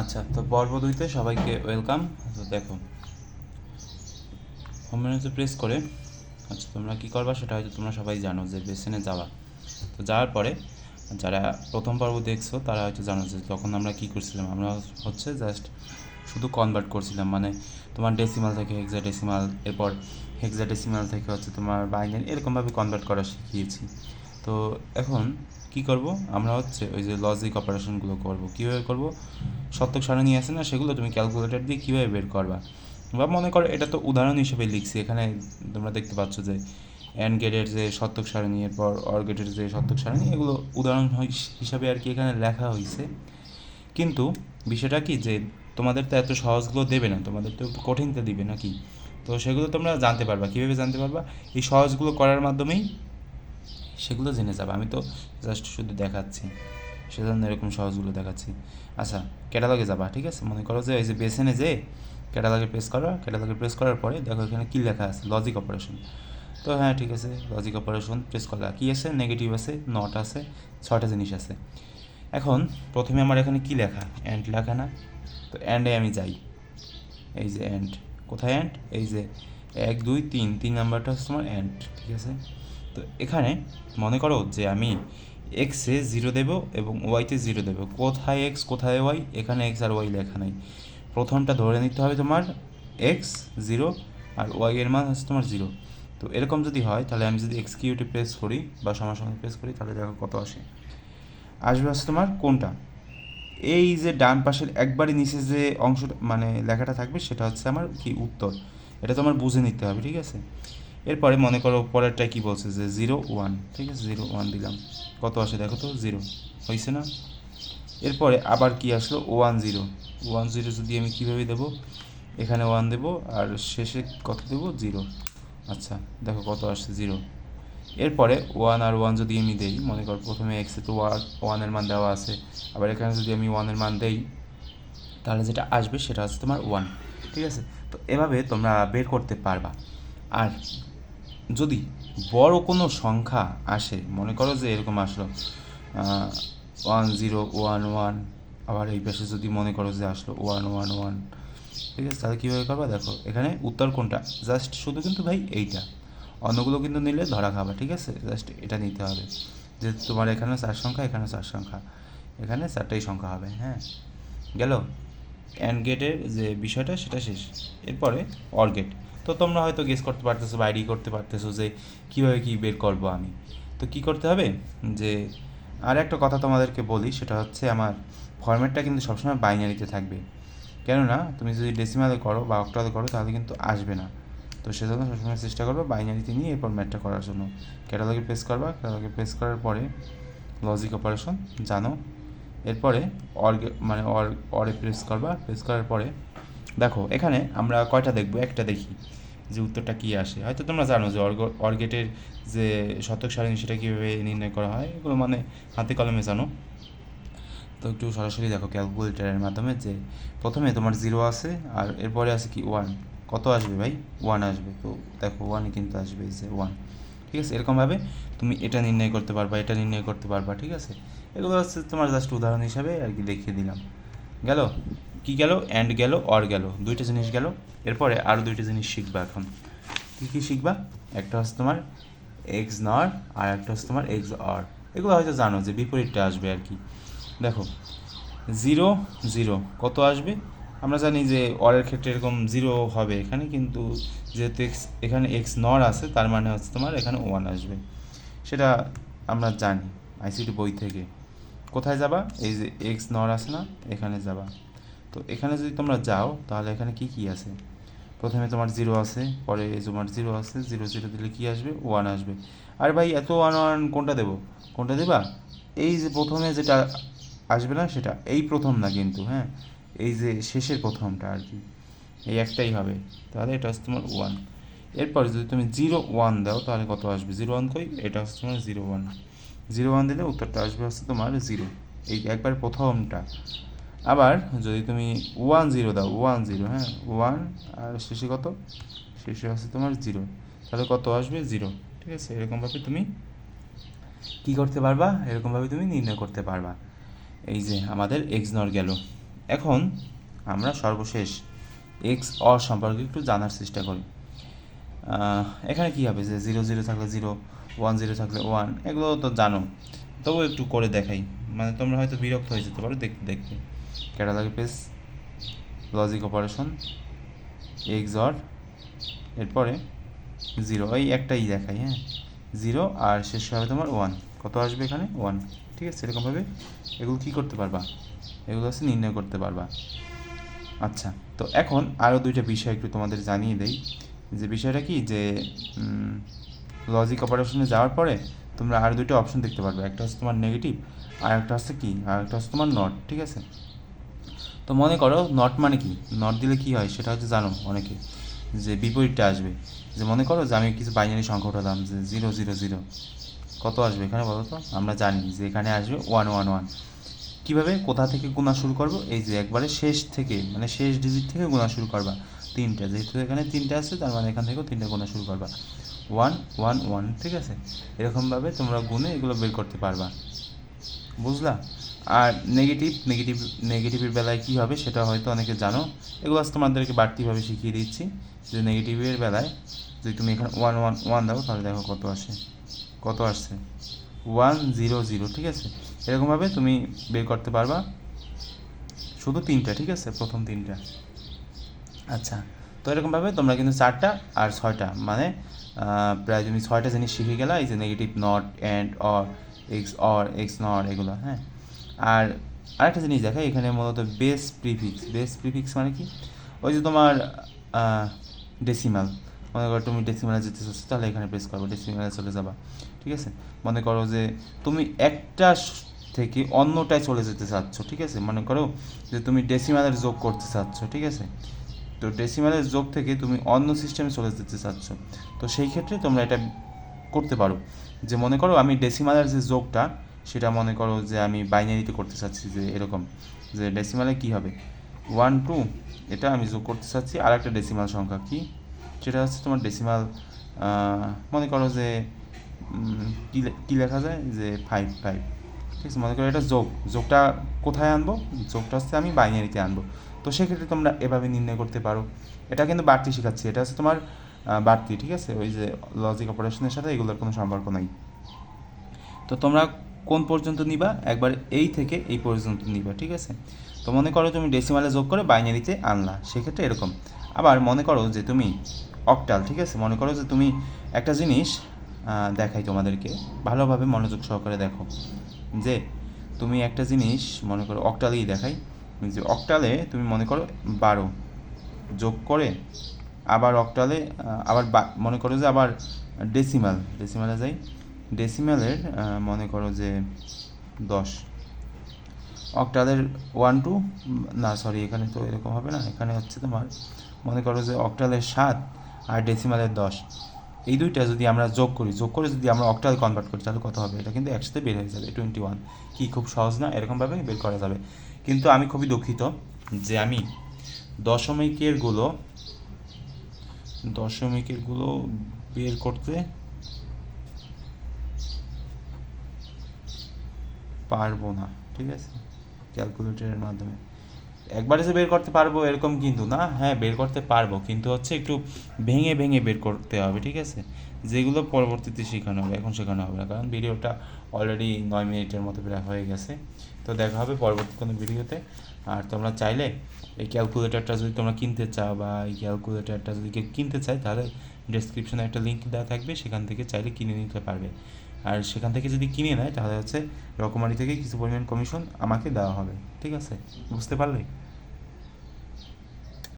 আচ্ছা তো পর্ব দুইতে সবাইকে ওয়েলকাম। তো দেখো, হোম মেনুতে প্রেস করে আচ্ছা তোমরা কী করবা সেটা হয়তো তোমরা সবাই জানো যে বেসিনে যাওয়া। তো যাওয়ার পরে যারা প্রথম পর্ব দেখছ, তারা হয়তো জানো যে তখন আমরা কী করছিলাম। আমরা হচ্ছে জাস্ট শুধু কনভার্ট করছিলাম মানে তোমার ডেসিমাল থেকে হেক্সা ডেসিমাল এরপর হেক্সা ডেসিমাল থেকে হচ্ছে তোমার বাইনারি এরকমভাবে কনভার্ট করা শিখিয়েছি। তো এখন কি করব? আমরা হচ্ছে ওই যে লজিক অপারেশনগুলো করব। কীভাবে করব? শতক সারণী আছে না, সেগুলো তুমি ক্যালকুলেটর দিয়ে কীভাবে বের করবা? বা মনে করো এটা তো উদাহরণ হিসেবে লিখছি, এখানে তোমরা দেখতে পাচ্ছ যে অ্যান্ড গেটের যে শতক সারণী, এরপর অর গেটের যে শতক সারণী, এগুলো উদাহরণ হিসাবে আর কি এখানে লেখা হয়েছে কিন্তু বিষয়টা কি যে তোমাদের তো এত সহজগুলো দেবে না, তোমাদের তো একটু কঠিনটা দিবে নাকি? তো সেগুলো তোমরা জানতে পারবা। কীভাবে জানতে পারবা? এই সহজগুলো করার মাধ্যমেই সেগুলো জেনে যাবে। আমি তো জাস্ট শুধু দেখাচ্ছি। সেজন্য এরকম সহজগুলো দেখাচ্ছি। আচ্ছা ক্যাটালগে যাবা, ঠিক আছে? মনে করো যে এই যে বেসেনে যে ক্যাটালগে প্রেস করা ক্যাটালগে প্রেস করার পরে দেখো এখানে কী লেখা আছে? লজিক অপারেশন তো হ্যাঁ ঠিক আছে লজিক অপারেশন প্রেস করা। কী আছে? নেগেটিভ আছে নট আছে ছটা জিনিস আছে। এখন প্রথমে আমার এখানে কী লেখা? অ্যান্ড লেখা না। তো অ্যান্ডে আমি যাই। এই যে অ্যান্ড কোথায় অ্যান্ড এই যে এক, দুই, তিন। তিন নাম্বারটা হচ্ছে তোমার অ্যান্ড ঠিক আছে? তো এখানে মনে করো যে আমি এক্সে জিরো দেবো এবং ওয়াইতে জিরো দেবো। কোথায় এক্স কোথায় ওয়াই এখানে এক্স আর ওয়াই লেখা নাই। প্রথমটা ধরে নিতে হবে তোমার এক্স জিরো আর ওয়াই এর মান হচ্ছে তোমার জিরো তো এরকম যদি হয়, তাহলে আমি যদি এক্সকিউটিভ প্রেস করি বা সমাসঙ্গে প্রেস করি, তাহলে দেখো কত আসে। আসবে হচ্ছে তোমার কোনটা? এই যে ডান পাশের একবারই নিচে যে অংশটা মানে লেখাটা থাকবে, সেটা হচ্ছে আমার কি? উত্তর। এটা তোমার বুঝে নিতে হবে, ঠিক আছে? এরপরে মনে করো পরেরটা কি বলছে যে জিরো ওয়ান, ঠিক আছে? জিরো ওয়ান দিলাম। কত আসে দেখো তো? জিরো। হয়েছে না? এরপরে আবার কি আসলো? One zero. ওয়ান জিরো যদি আমি কীভাবে দেবো? এখানে ওয়ান দেবো আর শেষে কত দেবো? জিরো। আচ্ছা দেখো কত আসছে? জিরো। এরপরে ওয়ান আর ওয়ান যদি আমি দেই, মনে করো প্রথমে এক্সে তো ওয়ান ওয়ানের মান দেওয়া আছে। আবার এখানে যদি আমি ওয়ানের মান দেই, তাহলে যেটা আসবে সেটা হচ্ছে তোমার ওয়ান, ঠিক আছে? তো এভাবে তোমরা বের করতে পারবা। আর যদি বড় কোনো সংখ্যা আসে, মনে করো যে এরকম আসলো ওয়ান জিরো ওয়ান ওয়ান আবার এই পাশে যদি মনে করো যে আসলো ওয়ান ওয়ান ওয়ান ঠিক আছে? তাহলে কীভাবে করবা? দেখো, এখানে উত্তর কোনটা? জাস্ট শুধু কিন্তু ভাই এইটা। অন্যগুলো কিন্তু নিলে ধরা খাবা, ঠিক আছে? জাস্ট এটা নিতে হবে। যে তোমার এখানে চার সংখ্যা এখানে চার সংখ্যা। এখানে চারটাই সংখ্যা হবে হ্যাঁ? গেল? অ্যান্ড গেটের যে বিষয়টা, সেটা শেষ। এরপরে অর গেট তো তোমরা হয়তো গেস করতে পারতেছো বা আইডি করতে পারতেছো যে কীভাবে কী বের করব আমি। তো কি করতে হবে? যে আর একটা কথা তোমাদেরকে বলি, সেটা হচ্ছে আমার ফরম্যাটটা কিন্তু সবসময় বাইনারিতে থাকবে। কেননা, তুমি যদি ডেসিমালে করো বা অক্টালে করো, তাহলে কিন্তু আসবে না। তো সেজন্য সবসময় চেষ্টা করব বাইনারিতে নিয়ে এরপর ম্যাথটা করার জন্য। ক্যাটালগে প্রেস করবা ক্যাটালগে প্রেস করার পরে লজিক অপারেশন জানো। এরপরে অর মানে অর অরে প্রেস করবা প্রেস করার পরে দেখো, এখানে আমরা কয়টা দেখব? একটা দেখি, যে উত্তরটা কী আসে। হয়তো তোমরা জানো যে অর্গ, অর্গেটের যে শতক সারণী, সেটা কীভাবে নির্ণয় করা হয়? এগুলো মানে হাতে কলমে জানো। তো একটু সরাসরি দেখো ক্যালকুলেটারের মাধ্যমে যে প্রথমে তোমার জিরো আছে, আর এরপরে আছে কি ওয়ান। কত আসবে ভাই? ওয়ান আসবে। তো দেখো ওয়ানই কিন্তু আসবে যে ওয়ান। ঠিক আছে? এরকমভাবে তুমি এটা নির্ণয় করতে পারবা, এটা নির্ণয় করতে পারবা, ঠিক আছে? এগুলো হচ্ছে তোমার জাস্ট উদাহরণ হিসাবে আর কি দেখিয়ে দিলাম। গেল? কি গেল? অ্যান্ড গেল অর গেল। দুইটা জিনিস গেল। এরপরে আরও দুইটা জিনিস শিখবা এখন। কী কী শিখবা? একটা হচ্ছে তোমার এক্স নর, আর একটা হচ্ছে তোমার এক্স অর। এগুলো হয়তো জানো যে বিপরীতটা আসবে আর কি। দেখো, জিরো জিরো। কত আসবে? আমরা জানি যে অরের ক্ষেত্রে এরকম জিরো হবে এখানে, কিন্তু যেহেতু এক্স, এখানে এক্স নর আছে, তার মানে হচ্ছে তোমার এখানে ওয়ান আসবে। সেটা আমরা জানি, আইসিটি বই থেকে। কোথায় যাবা? এই যে এক্স নর আছে না, এখানে যাবা। তো এখানে যদি তোমরা যাও, তাহলে এখানে কি কি আছে? প্রথমে তোমার জিরো আছে, পরে তোমার জিরো আছে জিরো জিরো দিলে কি আসবে? ওয়ান আসবে। আর ভাই, এত ওয়ান ওয়ান কোনটা দেবো? কোনটা দেবা? এই যে প্রথমে যেটা আসবে না, সেটা এই প্রথম না কিন্তু হ্যাঁ? এই যে শেষের প্রথমটা আর কি। এই একটাই হবে। তাহলে এটা হচ্ছে তোমার ওয়ান এরপর যদি তুমি জিরো ওয়ান দাও, তাহলে কত আসবে? জিরো ওয়ান কই? এটা হচ্ছে তোমার জিরো ওয়ান জিরো ওয়ান দিলে উত্তরটা আসবে হচ্ছে তোমার জিরো এই একবার প্রথমটা। আবার যদি তুমি ওয়ান জিরো দাও ওয়ান জিরো হ্যাঁ? ওয়ান আর শেষে কত? শেষে হচ্ছে তোমার জিরো তাহলে কত আসবে? জিরো ঠিক আছে? এরকমভাবে তুমি কী করতে পারবা? এরকমভাবে তুমি নির্ণয় করতে পারবা। এই যে আমাদের এক্স নর গেল। এখন আমরা সর্বশেষ এক্স অর সম্পর্কে একটু জানার চেষ্টা করি। এখানে কী হবে? যে জিরো জিরো থাকলে জিরো ওয়ান জিরো থাকলে ওয়ান এগুলো তো জানো। তবুও একটু করে দেখাই। মানে তোমরা হয়তো বিরক্ত হয়ে যেতে পারো দেখতে দেখতে। ক্যাটালগি page logic operation, x or এরপরে জিরো। এই একটাই দেখাই হ্যাঁ? জিরো আর শেষ হবে তোমার ওয়ান। কত আসবে এখানে? ওয়ান। ঠিক আছে এরকমভাবে এগুলো কী করতে পারবা? এগুলো হচ্ছে নির্ণয় করতে পারবা। আচ্ছা তো এখন আরও দুইটা বিষয় একটু তোমাদের জানিয়ে দেই। যে বিষয়টা কি? যে লজিক অপারেশনে যাওয়ার পরে তোমরা আর দুইটা অপশন দেখতে পারবে। একটা হচ্ছে তোমার নেগেটিভ, আর একটা হচ্ছে কি? আর একটা হচ্ছে তোমার নট। ঠিক আছে? তো মনে করো নট মানে কি? নট দিলে কি হয়? সেটা হচ্ছে জানো অনেকে, যে বিপরীতটা আসবে। যে মনে করো যে আমি কিছু বাইনারি সংখ্যা উঠালাম, যে জিরো জিরো জিরো কত আসবে এখানে বলো তো? আমরা জানি যে এখানে আসবে ওয়ান ওয়ান ওয়ান কীভাবে? কোথা থেকে গোনা শুরু করব? এই যে একবারে শেষ থেকে মানে শেষ ডিজিট থেকে গোনা শুরু করবা, তিনটা। যেহেতু এখানে তিনটা আছে, তার মানে এখান থেকেও তিনটা গোনা শুরু করবা। ওয়ান ওয়ান ওয়ান ঠিক আছে? এরকমভাবে তোমরা গুণে এগুলো বের করতে পারবা। বুঝলা? আর নেগেটিভ নেগেটিভ নেগেটিভের বেলায় কী হবে সেটা হয়তো অনেকে জানো। এগুলো আজ তোমাদেরকে বাড়তিভাবে শিখিয়ে দিচ্ছি যে নেগেটিভের বেলায় যদি তুমি এখানে ওয়ান ওয়ান ওয়ান দাও তাহলে দেখো কত আসে। কত আসছে? ওয়ান জিরো জিরো ঠিক আছে? এরকমভাবে তুমি বের করতে পারবা। শুধু তিনটা, ঠিক আছে? প্রথম তিনটা। আচ্ছা তো এরকমভাবে তোমরা কিন্তু চারটা আর ছয়টা মানে প্রায় তুমি ছয়টা জিনিস শিখে গেলা। এই যে negative not and or XOR X not এগুলো হ্যাঁ? আর আরেকটা জিনিস দেখা এখানে মূলত বেস প্রিফিক্স বেস প্রিফিক্স মানে কি? ওই যে তোমার ডেসিমাল মনে করো তুমি ডেসিমালে যেতে চাচ্ছ, তাহলে এখানে প্রেস করব ডেসিমালে চলে যাবা। ঠিক আছে? মনে করো যে তুমি একটা থেকে অন্যটায় চলে যেতে চাচ্ছ, ঠিক আছে? মনে করো যে তুমি ডেসিমালের যোগ করতে চাচ্ছ, ঠিক আছে? তো ডেসিমালের যোগ থেকে তুমি অন্য সিস্টেমে চলে যেতে চাচ্ছ। তো সেই ক্ষেত্রে তোমরা এটা করতে পারো। যে মনে করো আমি ডেসিমালের যে যোগটা সেটা মনে করো যে আমি বাইনারিতে করতে চাচ্ছি যে এরকম, যে ডেসিমালে কি হবে? ওয়ান টু এটা আমি যোগ করতে চাচ্ছি আর একটা ডেসিমাল সংখ্যা কি? সেটা হচ্ছে তোমার ডেসিমাল মনে করো যে কি লেখা যায়? যে ফাইভ ফাইভ ঠিক আছে? মনে করো এটা যোগ, যোগটা কোথায় আনব? যোগটা হচ্ছে আমি বাইনারিতে আনব। তো সেক্ষেত্রে তোমরা এভাবে নির্ণয় করতে পারো। এটা কিন্তু বাড়তি শেখাচ্ছি। এটা হচ্ছে তোমার বাড়তি, ঠিক আছে? ওই যে লজিক অপারেশনের সাথে এগুলোর কোনো সম্পর্ক নাই। তো তোমরা কোন পর্যন্ত নিবা? একবার এই থেকে এই পর্যন্ত নিবা, ঠিক আছে? তো মনে করো তুমি ডেসিমালে যোগ করে বাইনারিতে আনলা, সেক্ষেত্রে এরকম। আবার মনে করো যে তুমি অক্টাল ঠিক আছে? মনে করো যে তুমি একটা জিনিস দেখাই তোমাদেরকে। ভালোভাবে মনোযোগ সহকারে দেখো। যে তুমি একটা জিনিস, মনে করো অক্টালেই দেখাই। যে অক্টালে তুমি মনে করো বারো যোগ করে আবার অক্টালে আবার মনে করো যে আবার ডেসিমাল ডেসিমালে যাই। ডেসিমালের মনে করো যে দশ। অক্টালের ওয়ান টু না সরি এখানে তো এরকম হবে না, এখানে হচ্ছে তোমার, মনে করো যে অক্টালের সাত আর ডেসিমালের দশ। এই দুইটা যদি আমরা যোগ করি, যোগ করে যদি আমরা অক্টাল কনভার্ট করি, তাহলে কত হবে? এটা কিন্তু একসাথে বের হয়ে যাবে টোয়েন্টি ওয়ান কি, খুব সহজ না? এরকমভাবে বের করা যাবে। কিন্তু আমি খুবই দুঃখিত যে আমি দশমিকেরগুলো দশমিকেরগুলো বের করতে পারব না, ঠিক আছে? ক্যালকুলেটরের মাধ্যমে। একবারে যে বের করতে পারব এরকম কিন্তু না হ্যাঁ বের করতে পারব, কিন্তু হচ্ছে একটু ভেঙে ভেঙে বের করতে হবে, ঠিক আছে? যেগুলো পরবর্তীতে শেখানো হবে, এখন শেখানো হবে না, কারণ ভিডিওটা অলরেডি নয় মিনিটের মতো প্রায় হয়ে গেছে। তো দেখা হবে পরবর্তী কোনো ভিডিওতে। আর তোমরা চাইলে এই ক্যালকুলেটরটা যদি তোমরা কিনতে চাও বা এই ক্যালকুলেটরটা যদি কেউ কিনতে চায়, তাহলে ডেসক্রিপশনে একটা লিঙ্ক দেওয়া থাকবে, সেখান থেকে চাইলে কিনে নিতে পারবে। আর সেখান থেকে যদি কিনে নেয়, তাহলে হচ্ছে রকমারি থেকে কিছু পরিমাণ কমিশন আমাকে দেওয়া হবে। ঠিক আছে? বুঝতে পারলে?